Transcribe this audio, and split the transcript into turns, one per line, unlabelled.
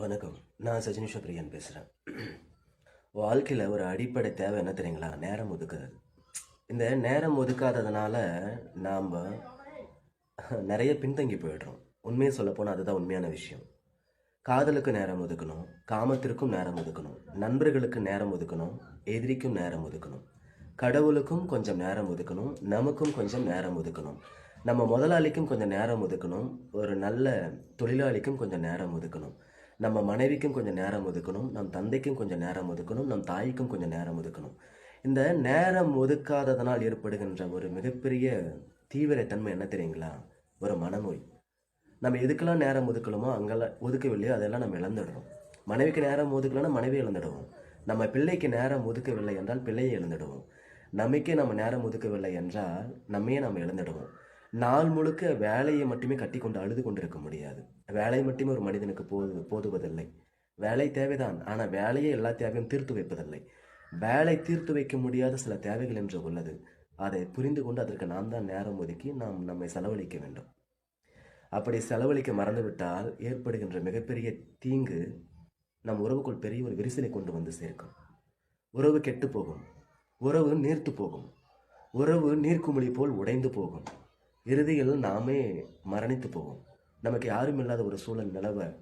வணக்கம். நான் சஜினிஷா பிரியன் பேசுகிறேன் வாழ்க்கையில் ஒரு அடிப்படை தேவை என்ன தெரியுங்களா? நேரம் ஒதுக்குறது இந்த நேரம் ஒதுக்காததுனால நாம் நிறைய பின்தங்கி போயிடுறோம். உண்மையை சொல்லப்போனால் அதுதான் உண்மையான விஷயம். காதலுக்கு நேரம் ஒதுக்கணும் காமத்திற்கும் நேரம் ஒதுக்கணும் நண்பர்களுக்கு நேரம் ஒதுக்கணும் எதிரிக்கும் நேரம் ஒதுக்கணும். கடவுளுக்கும் கொஞ்சம் நேரம் ஒதுக்கணும் நமக்கும் கொஞ்சம் நேரம் ஒதுக்கணும். நம்ம முதலாளிக்கும் கொஞ்சம் நேரம் ஒதுக்கணும் ஒரு நல்ல தொழிலாளிக்கும் கொஞ்சம் நேரம் ஒதுக்கணும். நம்ம மனைவிக்கும் கொஞ்சம் நேரம் ஒதுக்கணும் நம் தந்தைக்கும் கொஞ்சம் நேரம் ஒதுக்கணும் நம் தாய்க்கும் கொஞ்சம் நேரம் ஒதுக்கணும். இந்த நேரம் ஒதுக்காததனால் ஏற்படுகின்ற ஒரு மிகப்பெரிய தீவிரத்தன்மை என்ன தெரியுங்களா? ஒரு மனநோய். நம்ம எதுக்கெல்லாம் நேரம் ஒதுக்கணுமோ அங்கெல்லாம் ஒதுக்கவில்லையோ அதெல்லாம் நம்ம இழந்துடுறோம். மனைவிக்கு நேரம் ஒதுக்கலன்னா மனைவி இழந்துடுவோம். நம்ம பிள்ளைக்கு நேரம் ஒதுக்கவில்லை என்றால் பிள்ளையை இழந்துடுவோம். நமக்கே நம்ம நேரம் ஒதுக்கவில்லை என்றால் நம்மையே நம்ம இழந்துடுவோம். நாள் முழுக்க வேலையை மட்டுமே கட்டி கொண்டு அழுது கொண்டிருக்க முடியாது. வேலை மட்டுமே ஒரு மனிதனுக்கு போது போதுவதில்லை. வேலை தேவைதான். ஆனால் வேலையே எல்லா தேவையும் தீர்த்து வைப்பதில்லை. வேலை தீர்த்து வைக்க முடியாத சில தேவைகள் என்று உள்ளது. அதை புரிந்து கொண்டு அதற்கு நாம் தான் நேரம் ஒதுக்கி நாம் நம்மை செலவழிக்க வேண்டும். அப்படி செலவழிக்க மறந்துவிட்டால் ஏற்படுகின்ற மிகப்பெரிய தீங்கு நம் உறவுக்குள் பெரிய ஒரு விரிசலை கொண்டு வந்து சேர்க்கும். உறவு கெட்டு போகும். உறவு நீர்த்து போகும். உறவு நீர்க்குமிழி போல் உடைந்து போகும். இறுதியில் நாமே மரணித்து போவோம். நமக்கு யாரும் இல்லாத ஒரு சூழல் நிலவ